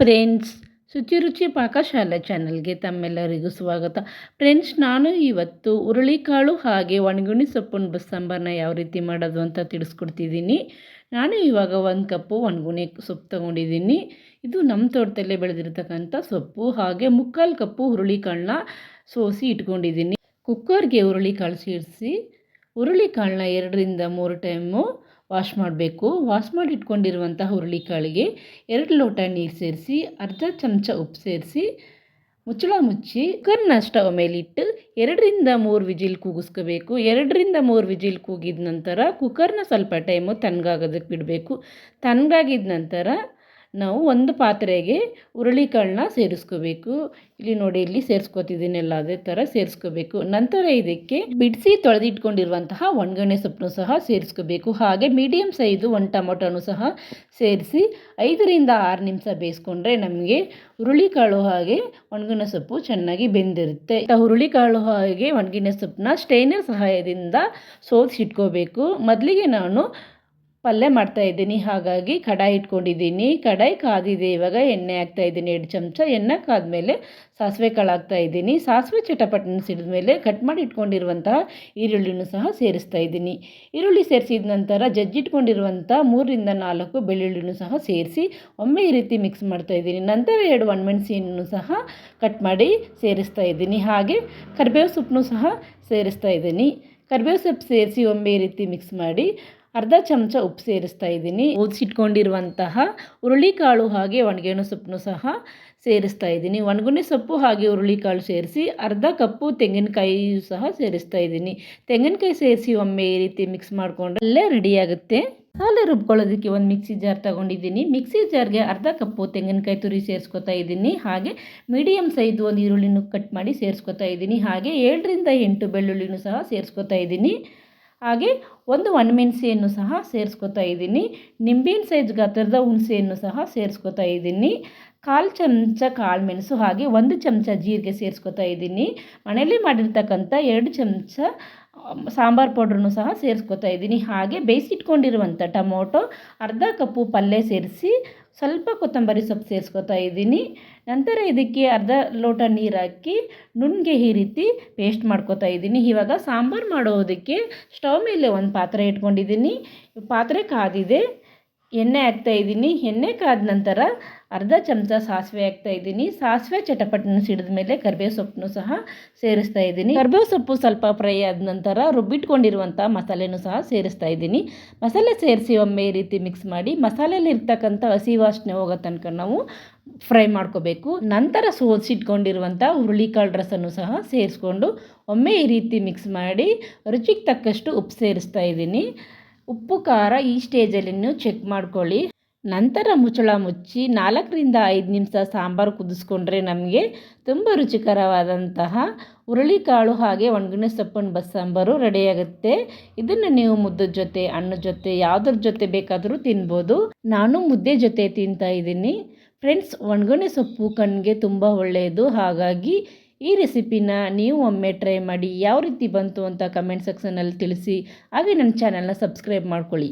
Friends ಶುಚಿರುಚಿ ಪಾಕಶಾಲೆ ಚಾನಲ್ಗೆ ತಮ್ಮೆಲ್ಲರಿಗೂ ಸ್ವಾಗತ. ಫ್ರೆಂಡ್ಸ್, ನಾನು ಇವತ್ತು ಹುರುಳಿಕಾಳು ಹಾಗೆ ಒಣಗುಣಿ ಸೊಪ್ಪಿನ ಬಸ್ಸಾಂಬಾರನ್ನ ಯಾವ ರೀತಿ ಮಾಡೋದು ಅಂತ ತಿಳಿಸ್ಕೊಡ್ತಿದ್ದೀನಿ. ನಾನು ಇವಾಗ ಒಂದು ಕಪ್ಪು ಒಣಗುಣಿ ಸೊಪ್ಪು ತೊಗೊಂಡಿದ್ದೀನಿ. ಇದು ನಮ್ಮ ತೋಟದಲ್ಲೇ ಬೆಳೆದಿರ್ತಕ್ಕಂಥ ಸೊಪ್ಪು, ಹಾಗೆ ಮುಕ್ಕಾಲು ಕಪ್ಪು ಹುರುಳಿಕಾಳನ್ನ ಸೋಸಿ ಇಟ್ಕೊಂಡಿದ್ದೀನಿ. ಕುಕ್ಕರ್ಗೆ ಹುರುಳಿಕಾಳು ಸೇರಿಸಿ, ಹುರುಳಿಕಾಳನ್ನ ಎರಡರಿಂದ ಮೂರು ಟೈಮು ವಾಶ್ ಮಾಡಬೇಕು. ವಾಶ್ ಮಾಡಿ ಇಟ್ಕೊಂಡಿರುವಂಥ ಹುರುಳಿಕಾಳಿಗೆ ಎರಡು ಲೋಟ ನೀರು ಸೇರಿಸಿ, ಅರ್ಧ ಚಮಚ ಉಪ್ಪು ಸೇರಿಸಿ, ಮುಚ್ಚಳ ಮುಚ್ಚಿ, ಕುಕ್ಕರ್ನ ಸ್ಟವ್ ಮೇಲಿಟ್ಟು ಎರಡರಿಂದ ಮೂರು ವಿಜಿಲ್ ಕೂಗಿಸ್ಕೋಬೇಕು. ಎರಡರಿಂದ ಮೂರು ವಿಜಿಲ್ ಕೂಗಿದ ನಂತರ ಕುಕ್ಕರ್ನ ಸ್ವಲ್ಪ ಟೈಮು ತಣ್ಣಗಾಗೋದಕ್ಕೆ ಬಿಡಬೇಕು. ತಣ್ಣಗಾಗಿದ ನಂತರ ನಾವು ಒಂದು ಪಾತ್ರೆಗೆ ಹುರುಳಿಕಾಳನ್ನ ಸೇರಿಸ್ಕೋಬೇಕು. ಇಲ್ಲಿ ನೋಡಿ, ಇಲ್ಲಿ ಸೇರಿಸ್ಕೋತಿದ್ದೀನಲ್ಲ ಅದೇ ಥರ ಸೇರಿಸ್ಕೋಬೇಕು. ನಂತರ ಇದಕ್ಕೆ ಬಿಡಿಸಿ ತೊಳೆದಿಟ್ಕೊಂಡಿರುವಂತಹ ಒಣಗಣೆ ಸೊಪ್ಪನ್ನು ಸಹ ಸೇರಿಸ್ಕೋಬೇಕು. ಹಾಗೆ ಮೀಡಿಯಮ್ ಸೈಜು ಒಂದು ಟೊಮೊಟೊನು ಸಹ ಸೇರಿಸಿ ಐದರಿಂದ ಆರು ನಿಮಿಷ ಬೇಯಿಸ್ಕೊಂಡ್ರೆ ನಮಗೆ ಹುರುಳಿಕಾಳು ಹಾಗೆ ಒಣಗಿನ ಸೊಪ್ಪು ಚೆನ್ನಾಗಿ ಬೆಂದಿರುತ್ತೆ. ಹುರುಳಿಕಾಳು ಹಾಗೆ ಒಣಗಿನ ಸೊಪ್ಪನ್ನ ಸ್ಟೈನರ್ ಸಹಾಯದಿಂದ ಸೋಸಿಟ್ಕೋಬೇಕು. ಮೊದಲಿಗೆ ನಾನು ಪಲ್ಯ ಮಾಡ್ತಾ ಇದ್ದೀನಿ. ಹಾಗಾಗಿ ಕಡಾಯಿ ಇಟ್ಕೊಂಡಿದ್ದೀನಿ. ಕಡಾಯಿ ಕಾದಿದೆ. ಇವಾಗ ಎಣ್ಣೆ ಹಾಕ್ತಾ ಇದ್ದೀನಿ. ಎರಡು ಚಮಚ ಎಣ್ಣೆ ಕಾದ್ಮೇಲೆ ಸಾಸಿವೆ ಕಾಳು ಹಾಕ್ತಾ ಇದ್ದೀನಿ. ಸಾಸಿವೆ ಚಟಪಟನ ಸಿಡಿದ ಮೇಲೆ ಕಟ್ ಮಾಡಿ ಇಟ್ಕೊಂಡಿರುವಂತಹ ಈರುಳ್ಳಿನೂ ಸಹ ಸೇರಿಸ್ತಾ ಇದ್ದೀನಿ. ಈರುಳ್ಳಿ ಸೇರಿಸಿದ ನಂತರ ಜಜ್ಜಿಟ್ಕೊಂಡಿರುವಂಥ ಮೂರರಿಂದ ನಾಲ್ಕು ಬೆಳ್ಳುಳ್ಳಿನೂ ಸಹ ಸೇರಿಸಿ ಒಮ್ಮೆ ಈ ರೀತಿ ಮಿಕ್ಸ್ ಮಾಡ್ತಾ ಇದ್ದೀನಿ. ನಂತರ ಎರಡು ಒಣಮೆಣಸಿನೂ ಸಹ ಕಟ್ ಮಾಡಿ ಸೇರಿಸ್ತಾ ಇದ್ದೀನಿ. ಹಾಗೆ ಕರಿಬೇವು ಸೊಪ್ಪನ್ನು ಸಹ ಸೇರಿಸ್ತಾ ಇದ್ದೀನಿ. ಕರಿಬೇವು ಸೊಪ್ಪು ಸೇರಿಸಿ ಒಮ್ಮೆ ಈ ರೀತಿ ಮಿಕ್ಸ್ ಮಾಡಿ ಅರ್ಧ ಚಮಚ ಉಪ್ಪು ಸೇರಿಸ್ತಾ ಇದ್ದೀನಿ. ಓದಿಸಿಟ್ಕೊಂಡಿರುವಂತಹ ಹುರುಳಿಕಾಳು ಹಾಗೆ ಒಣಗೆಣು ಸೊಪ್ಪನ್ನು ಸಹ ಸೇರಿಸ್ತಾ ಇದ್ದೀನಿ. ಒಣಗುಣಿ ಸೊಪ್ಪು ಹಾಗೆ ಹುರುಳಿಕಾಳು ಸೇರಿಸಿ ಅರ್ಧ ಕಪ್ಪು ತೆಂಗಿನಕಾಯಿಯು ಸಹ ಸೇರಿಸ್ತಾ ಇದ್ದೀನಿ. ತೆಂಗಿನಕಾಯಿ ಸೇರಿಸಿ ಒಮ್ಮೆ ಈ ರೀತಿ ಮಿಕ್ಸ್ ಮಾಡಿಕೊಂಡ್ರೆ ಅಲ್ಲೇ ರೆಡಿಯಾಗುತ್ತೆ ಮಸಾಲೆ ರುಬ್ಕೊಳ್ಳೋದಕ್ಕೆ ಒಂದು ಮಿಕ್ಸಿ ಜಾರ್ ತೊಗೊಂಡಿದ್ದೀನಿ. ಮಿಕ್ಸಿ ಜಾರ್ಗೆ ಅರ್ಧ ಕಪ್ಪು ತೆಂಗಿನಕಾಯಿ ತುರಿ ಸೇರಿಸ್ಕೊತಾ ಇದ್ದೀನಿ. ಹಾಗೆ ಮೀಡಿಯಮ್ ಸೈಜ್ ಒಂದು ಈರುಳ್ಳಿನೂ ಕಟ್ ಮಾಡಿ ಸೇರಿಸ್ಕೊತಾ ಇದ್ದೀನಿ. ಹಾಗೆ ಏಳರಿಂದ ಎಂಟು ಬೆಳ್ಳುಳ್ಳಿನೂ ಸಹ ಸೇರಿಸ್ಕೊತಾ ಇದ್ದೀನಿ. ಹಾಗೆ ಒಂದು ಒಣಮೆಣಸಿಯನ್ನು ಸಹ ಸೇರಿಸ್ಕೊತಾ ಇದ್ದೀನಿ. ನಿಂಬೆನ ಸೈಜ್ ಗಾತ್ರದ ಹುಣಸೆಯನ್ನು ಸಹ ಸೇರಿಸ್ಕೊತಾ ಇದ್ದೀನಿ. ಕಾಲು ಚಮಚ ಕಾಳು ಮೆಣಸು ಹಾಗೆ ಒಂದು ಚಮಚ ಜೀರಿಗೆ ಸೇರಿಸ್ಕೊತಾ ಇದ್ದೀನಿ. ಮನೆಯಲ್ಲಿ ಮಾಡಿರ್ತಕ್ಕಂಥ ಎರಡು ಚಮಚ ಸಾಂಬಾರು ಪೌಡ್ರನ್ನು ಸಹ ಸೇರಿಸ್ಕೊತಾ ಇದ್ದೀನಿ. ಹಾಗೆ ಬೇಯಿಸಿಟ್ಕೊಂಡಿರುವಂಥ ಟೊಮೊಟೊ, ಅರ್ಧ ಕಪ್ಪು ಪಲ್ಯ ಸೇರಿಸಿ ಸ್ವಲ್ಪ ಕೊತ್ತಂಬರಿ ಸೊಪ್ಪು ಸೇರಿಸ್ಕೊತಾ ಇದ್ದೀನಿ. ನಂತರ ಇದಕ್ಕೆ ಅರ್ಧ ಲೋಟ ನೀರು ಹಾಕಿ ನುಣ್ಣಗೆ ಈ ರೀತಿ ಪೇಸ್ಟ್ ಮಾಡ್ಕೊತಾ ಇದ್ದೀನಿ. ಇವಾಗ ಸಾಂಬಾರು ಮಾಡೋದಕ್ಕೆ ಸ್ಟವ್ ಮೇಲೆ ಒಂದು ಪಾತ್ರೆ ಇಟ್ಕೊಂಡಿದ್ದೀನಿ. ಪಾತ್ರೆ ಕಾದಿದೆ. ಎಣ್ಣೆ ಹಾಕ್ತಾ ಇದ್ದೀನಿ. ಎಣ್ಣೆ ಕಾದ ನಂತರ ಅರ್ಧ ಚಮಚ ಸಾಸಿವೆ ಹಾಕ್ತಾ ಇದ್ದೀನಿ. ಸಾಸಿವೆ ಚಟಪಟನ ಸಿಡಿದ ಮೇಲೆ ಕರಿಬೇವು ಸೊಪ್ಪನ್ನು ಸಹ ಸೇರಿಸ್ತಾ ಇದ್ದೀನಿ. ಕರಿಬೇವು ಸೊಪ್ಪು ಸ್ವಲ್ಪ ಫ್ರೈ ಆದ ನಂತರ ರುಬ್ಬಿಟ್ಕೊಂಡಿರುವಂಥ ಮಸಾಲೆನೂ ಸಹ ಸೇರಿಸ್ತಾ ಇದ್ದೀನಿ. ಮಸಾಲೆ ಸೇರಿಸಿ ಒಮ್ಮೆ ಈ ರೀತಿ ಮಿಕ್ಸ್ ಮಾಡಿ, ಮಸಾಲೆಯಲ್ಲಿ ಇರ್ತಕ್ಕಂಥ ಹಸಿ ವಾಸನೆ ಹೋಗೋ ತನಕ ನಾವು ಫ್ರೈ ಮಾಡ್ಕೋಬೇಕು. ನಂತರ ಸೋಸಿಟ್ಕೊಂಡಿರುವಂಥ ಹುರುಳಿಕಾಳು ರಸನ್ನು ಸಹ ಸೇರಿಸ್ಕೊಂಡು ಒಮ್ಮೆ ಈ ರೀತಿ ಮಿಕ್ಸ್ ಮಾಡಿ ರುಚಿಗೆ ತಕ್ಕಷ್ಟು ಉಪ್ಪು ಸೇರಿಸ್ತಾ ಇದ್ದೀನಿ. ಉಪ್ಪು, ಖಾರ ಈ ಸ್ಟೇಜಲ್ಲಿ ಚೆಕ್ ಮಾಡ್ಕೊಳ್ಳಿ. ನಂತರ ಮುಚ್ಚಳ ಮುಚ್ಚಿ ನಾಲ್ಕರಿಂದ ಐದು ನಿಮಿಷ ಸಾಂಬಾರು ಕುದಿಸ್ಕೊಂಡ್ರೆ ನಮಗೆ ತುಂಬ ರುಚಿಕರವಾದಂತಹ ಹುರುಳಿಕಾಳು ಹಾಗೆ ಒಣಗಿನ ಸೊಪ್ಪಿನ ಬಸ್ಸಾಂಬಾರು ರೆಡಿಯಾಗುತ್ತೆ. ಇದನ್ನು ನೀವು ಮುದ್ದೆ ಜೊತೆ ಹಣ್ಣು ಜೊತೆ, ಯಾವುದ್ರ ಜೊತೆ ಬೇಕಾದರೂ ತಿನ್ಬೋದು. ನಾನು ಮುದ್ದೆ ಜೊತೆ ತಿಂತಾ ಇದ್ದೀನಿ. ಫ್ರೆಂಡ್ಸ್ ಒಣಗಣೆ ಸೊಪ್ಪು ಕಣ್ಣಿಗೆ ತುಂಬ ಒಳ್ಳೆಯದು. ಹಾಗಾಗಿ ಈ ರೆಸಿಪಿನ ನೀವು ಒಮ್ಮೆ ಟ್ರೈ ಮಾಡಿ, ಯಾವ ರೀತಿ ಬಂತು ಅಂತ ಕಮೆಂಟ್ ಸೆಕ್ಷನಲ್ಲಿ ತಿಳಿಸಿ. ಹಾಗೆ ನನ್ನ ಚಾನಲ್ನ ಸಬ್ಸ್ಕ್ರೈಬ್ ಮಾಡ್ಕೊಳ್ಳಿ.